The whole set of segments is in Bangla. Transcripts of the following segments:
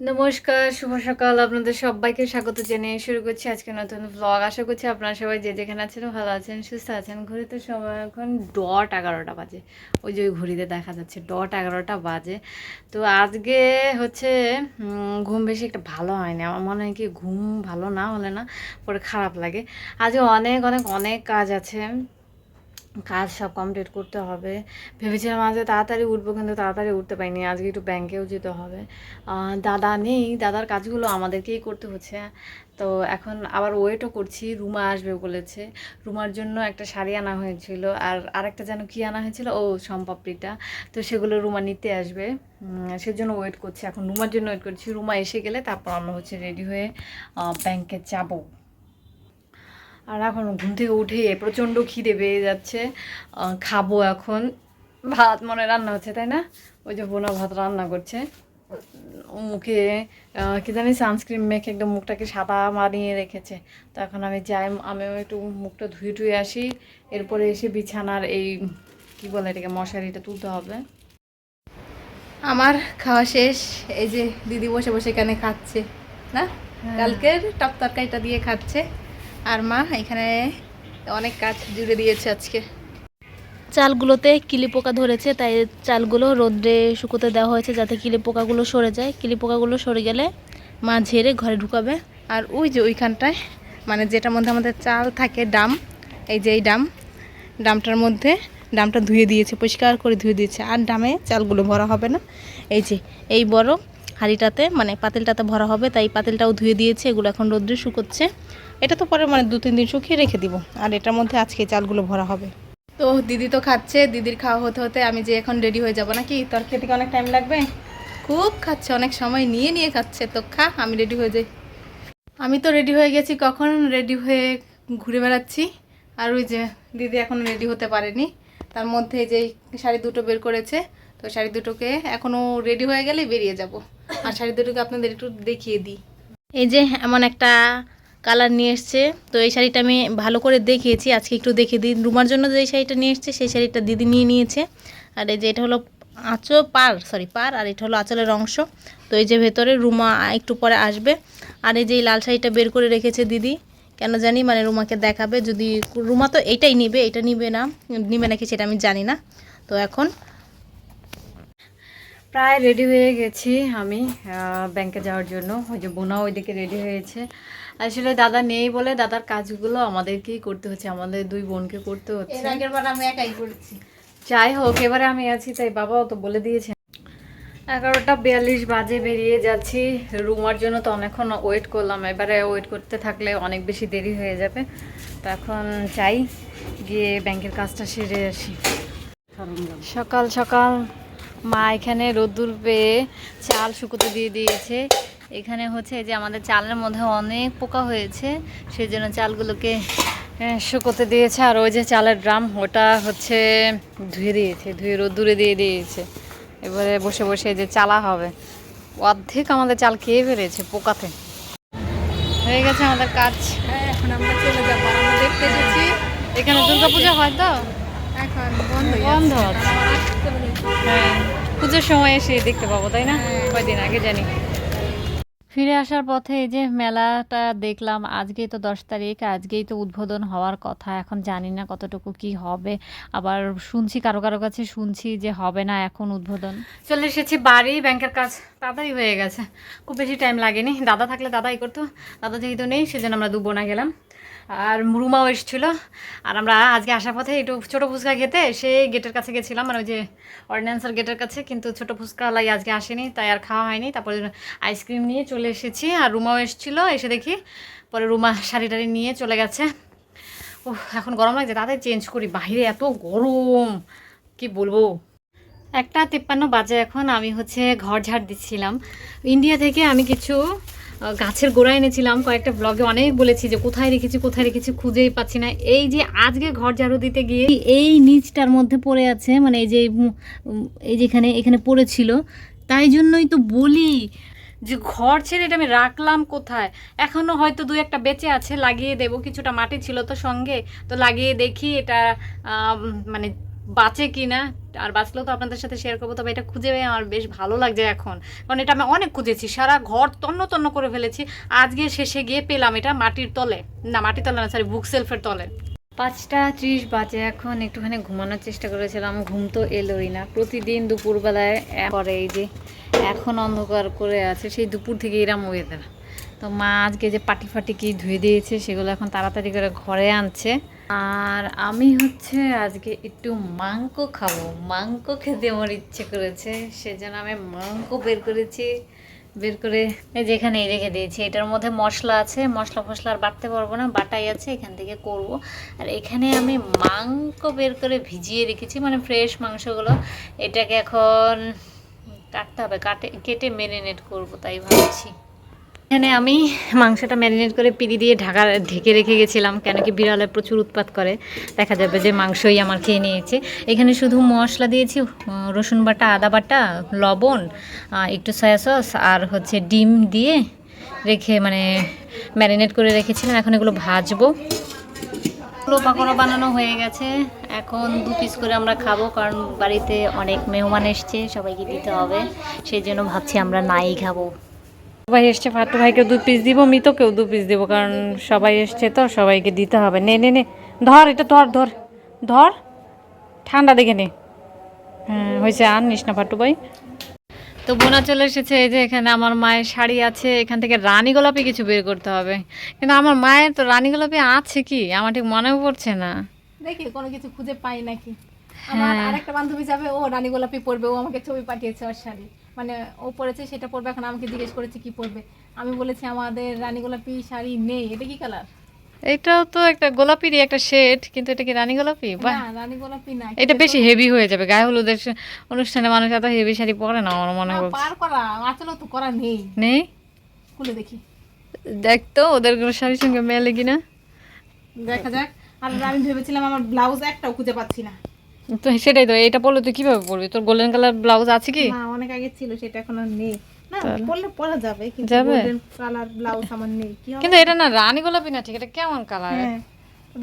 নমস্কার, শুভ সকাল। আপনাদের সবাইকে স্বাগত জানিয়ে শুরু করছি আজকে নতুন ব্লগ আশা করছি আপনারা সবাই যে যেখানে আছেন ভালো আছেন, সুস্থ আছেন। ঘড়িতে সময় এখন ডট এগারোটা বাজে। ওই যে ওই ঘড়িতে দেখা যাচ্ছে ডট এগারোটা বাজে। তো আজকে হচ্ছে ঘুম বেশি একটা ভালো হয়নি। আমার মনে হয় কি ঘুম ভালো না হলে না পরে খারাপ লাগে। আজকে অনেক অনেক অনেক কাজ আছে। কাজ সব কমপ্লিট করতে হবে। ভেবেছিলাম আজকে তাড়াতাড়ি উঠবো কিন্তু তাড়াতাড়ি উঠতে পারিনি, আজকে একটু ব্যাংকেও যেতে হবে। দাদা নেই, দাদার কাজগুলো আমাদেরকেই করতে হচ্ছে। তো এখন আবার ওয়েটও করছি, রুমা আসবে বলেছে। রুমার জন্য একটা শাড়ি আনা হয়েছিল আর আরেকটা যেন কি আনা হয়েছিল? ও, সম্পাপড়িটা। তো সেগুলো রুমা নিতে আসবে। সেজন্য ওয়েট করছি। এখন রুমার জন্য ওয়েট করছি। রুমা এসে গেলে তারপর আমরা হচ্ছে রেডি হয়ে ব্যাংকে যাব। আর এখন ঘুম থেকে উঠে প্রচণ্ড খিদে পেয়ে যাচ্ছে। খাব এখন। ভাত মনে রান্না হচ্ছে তাই না? ওই যে বোনা ভাত রান্না করছে। মুখে কি জানি সানস্ক্রিন মেখে একদম মুখটাকে সাদা মারিয়ে রেখেছে। তো এখন আমি যাই আমিও একটু মুখটা ধুয়ে টুয়ে আসি। এরপরে এসে বিছানার এই কি বলে এটাকে মশারিটা তুলতে হবে। আমার খাওয়া শেষ। এই যে দিদি বসে বসে এখানে খাচ্ছে না? হ্যাঁ। কালকের টক তরকারিটা দিয়ে খাচ্ছে। আর মা এখানে অনেক কাজ জুড়ে দিয়েছে আজকে। চালগুলোতে কিলি পোকা ধরেছে তাই চালগুলো রোদ্রে শুকোতে দেওয়া হয়েছে যাতে কিলি পোকাগুলো সরে যায়। কিলি পোকাগুলো সরে গেলে মা ঝেড়ে ঘরে ঢুকাবে। আর ওই যে ওইখানটায় মানে যেটার মধ্যে আমাদের চাল থাকে ডাম এই যে এই ডাম ডামটার মধ্যে ডামটা ধুয়ে দিয়েছে পরিষ্কার করে ধুয়ে দিয়েছে। আর ডামে চালগুলো ভরা হবে না। এই যে এই বড় হাঁড়িটাতে মানে পাতিলটাতে ভরা হবে তাই পাতিলটাও ধুয়ে দিয়েছে এগুলো এখন রোদ্রে শুকোচ্ছে। এটা তো পরে মানে দু তিন দিন শুকিয়ে রেখে দিব। আর এটার মধ্যে আজকে চালগুলো ভরা হবে। তো দিদি তো খাচ্ছে দিদির খাওয়া হতে হতে আমি যে এখন রেডি হয়ে যাব নাকি? তোর খেতে অনেক টাইম লাগবে? খুব খাচ্ছে অনেক সময় নিয়ে নিয়ে খাচ্ছে। তো খা আমি রেডি হয়ে যাই। আমি তো রেডি হয়ে গেছি কখন? রেডি হয়ে ঘুরে বেড়াচ্ছি। আর ওই যে দিদি এখন রেডি হতে পারেনি। তার মধ্যে যে শাড়ি দুটো বের করেছে তো শাড়ি দুটোকে এখনও রেডি হয়ে গেলে বেরিয়ে যাব। আর শাড়ি দুটোকে আপনাদের একটু দেখিয়ে দিই। এই যে এমন একটা কালার নিয়ে এসছে। তো এই শাড়িটা আমি ভালো করে দেখিয়েছি, আজকে একটু দেখিয়ে দিই। রুমার জন্য যে শাড়িটা নিয়ে এসছে, সেই শাড়িটা দিদি নিয়ে নিয়েছে। আর এই যে এটা হলো আঁচল, পার সরি পার, আর এটা হলো আঁচলের অংশ। তো এই যে ভেতরে রুমা একটু পরে আসবে। আর এই যে লাল শাড়িটা বের করে রেখেছে দিদি, কেন জানি মানে রুমাকে দেখাবে। যদি রুমা তো এটাই নিবে, এটা নিবে না, নিবে নাকি সেটা আমি জানি না। তো এখন প্রায় রেডি হয়ে গেছি আমি ব্যাংকে যাওয়ার জন্য। ওই যে বোনা ওইদিকে রেডি হয়েছে। আসলে দাদা নেই বলে দাদার কাজগুলো আমাদেরকেই করতে হচ্ছে আমাদের দুই বোনকে করতে হচ্ছে। আগের বার আমি একাই করেছি। যাই হোক এবারে আমি আছি তাই বাবাও তো বলে দিয়েছে। এগারোটা বিয়াল্লিশ বাজে বেরিয়ে যাচ্ছি রুমার জন্য তো অনেকক্ষণ ওয়েট করলাম। এবারে ওয়েট করতে থাকলে অনেক বেশি দেরি হয়ে যাবে। তো এখন চাই গিয়ে ব্যাংকের কাজটা সেরে আসি। সকাল সকাল মা এখানে রোদ্দুর পেয়ে চাল শুকোতে দিয়ে দিয়েছে। এখানে হচ্ছে যে আমাদের চালের মধ্যে অনেক পোকা হয়েছে সেই জন্য চালগুলোকে শুকোতে দিয়েছে। আর ওই যে চালের ড্রাম ওটা হচ্ছে ধুয়ে দিয়েছে ধুয়ে রোদ্দুরে দিয়ে দিয়েছে। এবারে বসে বসে যে চালা হবে। অর্ধেক আমাদের চাল খেয়ে বেরিয়েছে পোকাতে। হয়ে গেছে আমাদের কাজ। হ্যাঁ এখন আমরা চলে যাব। আমরা দেখতে এসেছি এখানে দুর্গাপূজা হয় তো? এখন বন্ধ বন্ধ আছে হ্যাঁ পুজোর সময় এসে দেখতে পাবো তাই না? কয়দিন আগে জানি। ফিরে আসার পথে এই যে মেলাটা দেখলাম, আজকেই তো দশ তারিখ, আজকেই তো উদ্বোধন হওয়ার কথা। এখন জানি না কতটুকু কি হবে। আবার শুনছি, কারও কারও কাছে শুনছি যে হবে না এখন উদ্বোধন। চলে এসেছি বাড়ি, ব্যাংকের কাজ তাড়াতাড়ি হয়ে গেছে। খুব বেশি টাইম লাগেনি। দাদা থাকলে দাদাই করতো। দাদা যেহেতু নেই, সেজন্য আমরা দুবো না গেলাম। আর রুমাও এসেছিল। আর আমরা আজকে আসার পথে একটু ছোটো ফুচকা খেতে সেই গেটের কাছে গেছিলাম মানে ওই যে অর্ডিন্যান্সের গেটের কাছে, কিন্তু ছোটো ফুচকা লাই আজকে আসেনি, তাই আর খাওয়া হয়নি। তারপরে আইসক্রিম নিয়ে চলে এসেছি আর রুমাও এসেছিল, এসে দেখি পরে রুমা শাড়ি টাড়ি নিয়ে চলে গেছে। ও এখন গরম লাগছে তাদের চেঞ্জ করি, বাইরে এত গরম, কি বলব? একটা তিপ্পান্ন বাজে এখন, আমি হচ্ছে ঘর ঝাড় দিচ্ছিলাম। ইন্ডিয়া থেকে আমি কিছু গাছের গোড়া এনেছিলাম। কয়েকটা ব্লগে অনেক বলেছি যে কোথায় রেখেছি কোথায় রেখেছি, খুঁজেই পাচ্ছি না। এই যে আজকে ঘর ঝাড়ু দিতে গিয়ে এই নিচটার মধ্যে পড়ে আছে মানে এই যে এই যেখানে এখানে পড়েছিল। তাই জন্যই তো বলি যে ঘর ছেড়ে এটা আমি রাখলাম কোথায়? এখনও হয়তো দু একটা বেঁচে আছে, লাগিয়ে দেবো। কিছুটা মাটি ছিল তো সঙ্গে। তো লাগিয়ে দেখি এটা মানে বাঁচে কি না আর বাঁচলেও তো আপনাদের সাথে শেয়ার করব, তবে এটা খুঁজে আমার বেশ ভালো লাগছে এখন। কারণ এটা আমি অনেক খুঁজেছি, সারা ঘর তন্ন তন্ন করে ফেলেছি। আজকে শেষে গিয়ে পেলাম এটা মাটির তলে। না, মাটির তলে না সরি বুক সেলফের তলে। পাঁচটা ত্রিশ বাজে এখন, একটুখানি ঘুমানোর চেষ্টা করেছিলাম, ঘুম তো এলোই না। প্রতিদিন দুপুরবেলায় করে এই যে এখন অন্ধকার করে আছে, সেই দুপুর থেকে এরম ওয়েদার তো মা আজকে যে পাটি ফাটি কি ধুয়ে দিয়েছে, সেগুলো এখন তাড়াতাড়ি করে ঘরে আনছে। আর আমি হচ্ছে আজকে একটু মাংস খাব। মাংস খেতে আমার ইচ্ছে করেছে, সেজন্য আমি মাংস বের করেছি। বের করে এই যে এখানে রেখে দিয়েছি। এটার মধ্যে মশলা আছে, মশলা ফসলা আর বাটতে পারব না, বাটাই আছে, এখান থেকে করব। আর এখানে আমি মাংস বের করে ভিজিয়ে রেখেছি মানে ফ্রেশ মাংসগুলো। এটাকে এখন কাটতে হবে, কাটে, কেটে মেরিনেট করব, তাই ভাবছি। এখানে আমি মাংসটা ম্যারিনেট করে পিড়ি দিয়ে ঢাকা ঢেকে রেখে গেছিলাম, কেন কি বিড়ালে প্রচুর উৎপাত করে। দেখা যাবে যে মাংসই আমার খেয়ে নিয়েছে। এখানে শুধু মশলা দিয়েছি রসুন বাটা, আদা বাটা, লবণ একটু সয়া সস আর হচ্ছে ডিম দিয়ে রেখে মানে ম্যারিনেট করে রেখেছিলাম। এখন এগুলো ভাজবো। পুরো পাকোড়া বানানো হয়ে গেছে। এখন দু পিস করে আমরা খাব, কারণ বাড়িতে অনেক মেহমান এসছে, সবাইকে দিতে হবে। সেই জন্য ভাবছি আমরা নাই খাব। ভাই এসছে, ফাটু ভাইকে দু পিস দিব, মিতকেও দু পিস দিব, কারণ সবাই এসছে তো, সবাইকে দিতে হবে। নে নে নে, ধর, এটা ধর ধর ধর, ঠান্ডা দেখে নে। হ্যাঁ হয়েছে, আর নিস না ফাটু ভাই। তো বোনা চলে এসেছে, এই যে এখানে আমার মায়ের শাড়ি আছে, এখান থেকে রানী গোলাপি কিছু বের করতে হবে। কিন্তু আমার মায়ের তো রানী গোলাপি আছে কি? আমার ঠিক মনেও পড়ছে না। দেখি, কোনো কিছু খুঁজে পাই নাকি? আমার হ্যাঁ। আরেকটা বান্ধবী যাবে ও রানী গোলাপি পরবে ও আমাকে ছবি পাঠিয়েছে ওর শাড়ি। মানে ও পরেছে সেটা পরবে এখন আমাকে জিজ্ঞেস করেছে কি পরবে। আমি বলেছি আমাদের রানী গোলাপি শাড়ি নেই। এটা কি কালার এটাও তো একটা গোলাপিরই একটা শেড কিন্তু এটা কি রানী গোলাপি? না রানী গোলাপি না এটা বেশি হেভি হয়ে যাবে। গায়ে হলুদের অনুষ্ঠানে মানুষ এত হেভি শাড়ি পরে না আমার মনে হচ্ছে। পার করা আসলে তো করা নেই। নেই? খুলে দেখি। দেখ তো ওদের শাড়ির সঙ্গে মেলে কিনা। দেখা যাক। আর আমি ভেবেছিলাম আমার ব্লাউজ একটাও খুঁজে পাচ্ছি না। তো সেটাই তো এটা পরলে তুই কীভাবে পরবি? তোর গোল্ডেন কালার ব্লাউজ আছে কি? না অনেক আগে ছিল সেটা এখন আর নেই। না পরলে পরা যাবে কিন্তু গোল্ডেন কালার ব্লাউজ আমার নেই। কি কিন্তু এটা না রানী গোলাপি না ঠিক? এটা কেমন কালার হ্যাঁ।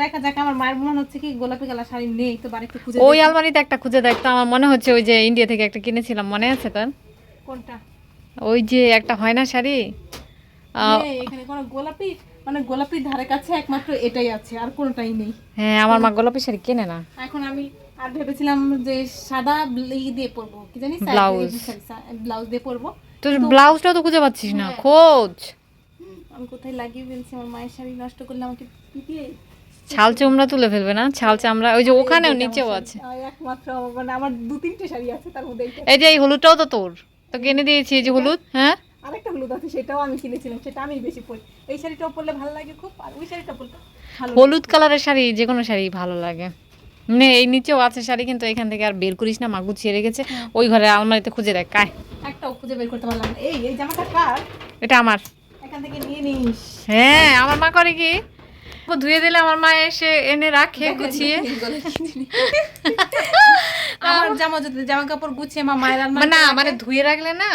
দেখা যাক আমার মায়ের মনে হচ্ছে কি গোলাপি কালার শাড়ি নেই তো বাড়িতে খুঁজে ওই আলমারিতে একটা খুঁজে দেখতো আমার মনে হচ্ছে ওই যে ইন্ডিয়া থেকে একটা কিনেছিলাম মনে আছে তোর? কোনটা? ওই যে একটা হয় না শাড়ি এখানে কোনো গোলাপি মানে ধারে কাছে একমাত্র এটাই আছে আর কোনোটাই নেই। হ্যাঁ আমার মা গোলাপি শাড়ি কেনে না। এখন আমি আর ভেবেছিলাম যে সাদা ব্ল- ই দিয়ে পরবো। কি জানি ব্লাউজ। ব্লাউজ দিয়ে পরবো। তোর ব্লাউজটাও তো খুঁজে পাচ্ছিস না খোঁজ। আমি কোথায় লাগিয়ে ফেলছি? আমার মায়ের শাড়ি নষ্ট করলে আমাকে পিটিয়ে ছাল চামড়া তুলে ফেলবে না? ছাল চামড়া ওই যে ওখানেও নিচেও আছে। একমাত্র মানে আমার দু তিনটে শাড়ি আছে তার মধ্যে এই যে এই হলুদটাও তো তোর। তো কিনে দিয়েছি এই যে হলুদ হ্যাঁ? আরেকটা হলুদ আছে সেটাও আমি কিনেছিলাম সেটা আমি বেশি পরি। এই শাড়িটাও পরলে ভালো লাগে খুব আর ওই শাড়িটা পরলে হলুদ কালারের শাড়ি যে কোনো শাড়ি ভালো লাগে। নে এই নিচেও আছে শাড়ি কিন্তু এখান থেকে আর বের করিস না মা গুছিয়ে রেখেছে। ওই ঘরে আলমারিতে খুঁজে দেখ কায় একটাও খুঁজে বের করতে পারলাম এই এই জামাটা কার? এটা আমার। এখান থেকে নিয়ে নিস। হ্যাঁ আমার মা করে কি? ধুয়ে দিলে আমার মা এসে এনে রাখে গুছিয়ে। আমার জামা যদি জামা কাপড় গুছিয়ে মা মায়ের আলমারি না মানে ধুয়ে রাখলে না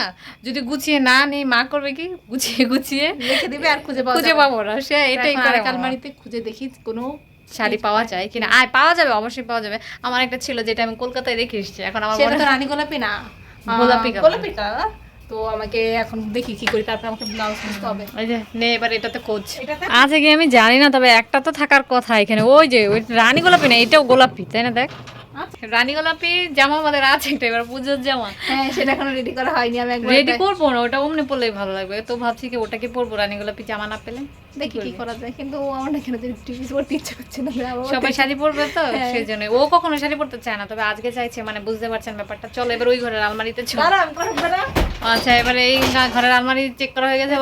যদি গুছিয়ে না নেই মা করবে কি? গুছিয়ে গুছিয়ে। রেখে দিবে আর খুঁজে খুঁজে। পাবো না সে এটাই করে। আলমারিতে খুঁজে দেখি কোনো শাড়ি পাওয়া যায় কিনা? আয় পাওয়া যাবে অবশ্যই পাওয়া যাবে। আমার একটা ছিল যেটা আমি কলকাতায় দেখে এসেছি। এখন আমার সেটা মনে তো রানী গোলাপি না। গোলাপি গোলাপি কালার তো আমাকে এখন দেখি কি করি তারপর আমাকে ব্লাউজ কিনতে হবে। ওই যে নে এবার এটাতে কোচ আজকে আমি জানি না তবে একটা তো থাকার কথা এখানে। ওই যে ওই রানী গোলাপি না এটাও গোলাপি তাই না দেখ। রানী গোলাপি জামা আমাদের আছে একটা এবার পুজোর জামা। হ্যাঁ সেটা এখনও রেডি করা হয়নি আমি একবার রেডি করব না ওটা অমনি পরলেই ভালো লাগবে। তো ভাবছি কি ওটাকে পরবো রানী গোলাপি জামা না পেলে? দেখি কি করা যায় কিন্তু আমার না কেন পড়তে ইচ্ছে না। সবাই শাড়ি পরবে তো হ্যাঁ। সেই জন্য ও কখনো শাড়ি পরতে চায় না তবে আজকে চাইছে মানে বুঝতে পারছেন ব্যাপারটা। চলো এবার ওই ঘরের আলমারিতে চলো। আচ্ছা এবারে এই ঘরের আলমারি চেক করা হয়ে গেছে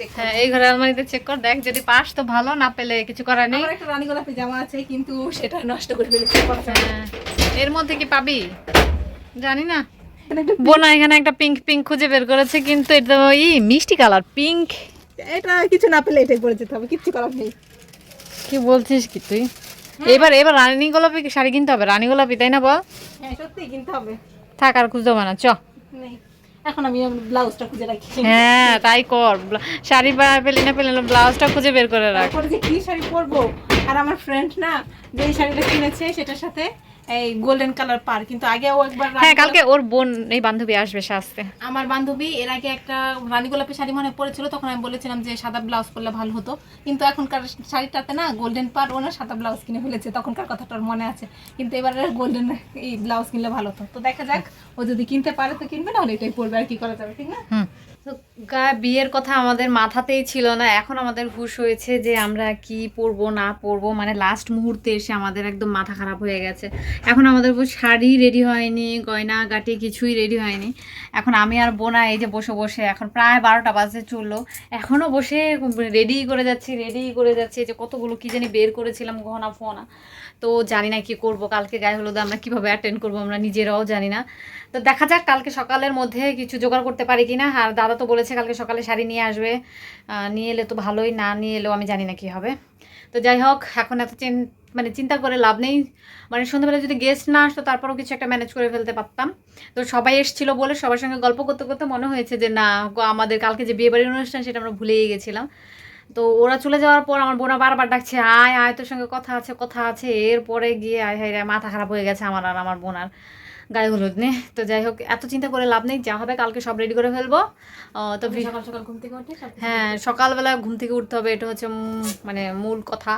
চেক হ্যাঁ এই ঘরের আলমারিতে চেক কর। দেখ যদি পাস তো ভালো না পেলে কিছু করার নেই। একটা রানী গোলাপি জামা আছে কিন্তু সেটা নষ্ট করে ফেলেছি এর মধ্যে কি পাবি? জানি না। বোনা এখানে একটা পিঙ্ক পিঙ্ক খুঁজে বের করেছে কিন্তু এটা ই মিষ্টি কালার পিঙ্ক এটা কিছু না পেলে এটাই পরে যেতে হবে কিচ্ছু করার নেই। কি বলছিস কি তুই? এবার এবার রানী গোলাপি শাড়ি কিনতে হবে রানী গোলাপি তাই না বল? হ্যাঁ সত্যি কিনতে হবে। থাক আর খুঁজতে হবে না চ। এখন আমি ব্লাউজটা খুঁজে রাখি। হ্যাঁ তাই কর শাড়ি পেলে না পেলে ব্লাউজটা খুঁজে বের করে রাখ। কি শাড়ি পরবো? আর আমার ফ্রেন্ড না যে শাড়িটা কিনেছে সেটার সাথে এই গোল্ডেন কালার পার। কিন্তু আগে ও একবার হ্যাঁ কালকে ওর বোন এই বান্ধবী আসবে সাজতে আমার বান্ধবী এর আগে একটা রানী গোলাপি শাড়ি মনে পরেছিল তখন আমি বলেছিলাম যে সাদা ব্লাউজ পরলে ভালো হতো। কিন্তু এখনকার শাড়িটাতে না গোল্ডেন পার ও না সাদা ব্লাউজ কিনে ফেলেছে তখনকার কথাটা ওর মনে আছে। কিন্তু এবার গোল্ডেন এই ব্লাউজ কিনলে ভালো হতো। তো দেখা যাক ও যদি কিনতে পারে তো কিনবে না হলে এটাই পরবে আর কি করা যাবে ঠিক না? বিয়ের কথা আমাদের মাথাতেই ছিল না। এখন আমাদের হুশ হয়েছে যে আমরা কি পরবো, না পরবো। মানে লাস্ট মুহূর্তে এসে আমাদের একদম মাথা খারাপ হয়ে গেছে। এখন আমাদের শাড়ি রেডি হয়নি, গয়না গাটি কিছুই রেডি হয়নি। এখন আমি আর বোনা এই যে বসে বসে, এখন প্রায় বারোটা বাজে চলল। এখনও বসে রেডি করে যাচ্ছি রেডি করে যাচ্ছি। যে কতগুলো কি জানি বের করেছিলাম গহনা ফোনা। তো জানি না কি করব, কালকে গায়ে হলুদে আমরা কীভাবে অ্যাটেন্ড করব আমরা নিজেরাও জানি না। তো দেখা যাক, কালকে সকালের মধ্যে কিছু জোগাড় করতে পারি কিনা। আর দাদা তো বলেছে কালকে সকালে শাড়ি নিয়ে আসবে। নিয়ে এলে তো ভালোই, না নিয়ে এলেও আমি জানি না কি হবে। তো যাই হোক, এখন এত চিন মানে চিন্তা করে লাভ নেই। মানে সন্ধ্যাবেলা যদি গেস্ট না আসতো, তারপরেও কিছু একটা ম্যানেজ করে ফেলতে পারতাম। তো সবাই এসেছিল বলে সবার সঙ্গে গল্প করতে করতে মনে হয়েছে যে, না আমাদের কালকে যে বিয়েবাড়ির অনুষ্ঠান সেটা আমরা ভুলেই গেছিলাম। তো ওরা চলে যাওয়ার পর আমার বোনা বারবার ডাকছে, আয় আয়, তোর সঙ্গে কথা আছে কথা আছে। এরপরে গিয়ে, আয়, হায় মাথা খারাপ হয়ে গেছে আমার আর আমার বোনার গায়ে হলুদ নে। তো যাই হোক এত চিন্তা করে লাভ নেই যা হবে কালকে সব রেডি করে ফেলব। তো সকাল সকাল ঘুম থেকে উঠে হ্যাঁ সকালবেলা ঘুম থেকে উঠতে হবে এটা হচ্ছে মানে মূল কথা।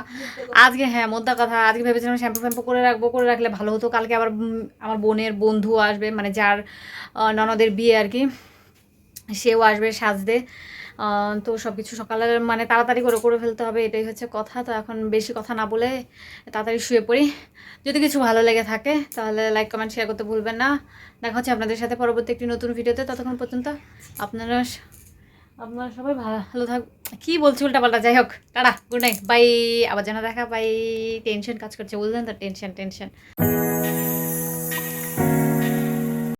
আজকে হ্যাঁ মোদ্দা কথা। আজকে ভেবেছিলাম শ্যাম্পু ফ্যাম্পু করে রাখব করে রাখলে ভালো হতো। কালকে আবার আমার বোনের বন্ধু আসবে মানে যার ননদের বিয়ে আর কি সেও আসবে সাজতে। তো সব কিছু সকালে মানে তাড়াতাড়ি করে করে ফেলতে হবে, এটাই হচ্ছে কথা। তো এখন বেশি কথা না বলে তাড়াতাড়ি শুয়ে পড়ি। যদি কিছু ভালো লেগে থাকে, তাহলে লাইক কমেন্ট শেয়ার করতে ভুলবেন না। দেখা হচ্ছে আপনাদের সাথে পরবর্তী একটি নতুন ভিডিওতে। ততক্ষণ পর্যন্ত আপনারা আপনারা সবাই ভালো থাক কি বলছি উল্টাপাল্টা? যাই হোক, টাটা গুড নাইট বাই আবার যেন দেখা বাই টেনশন কাজ করছে বুঝলেন তো টেনশন টেনশন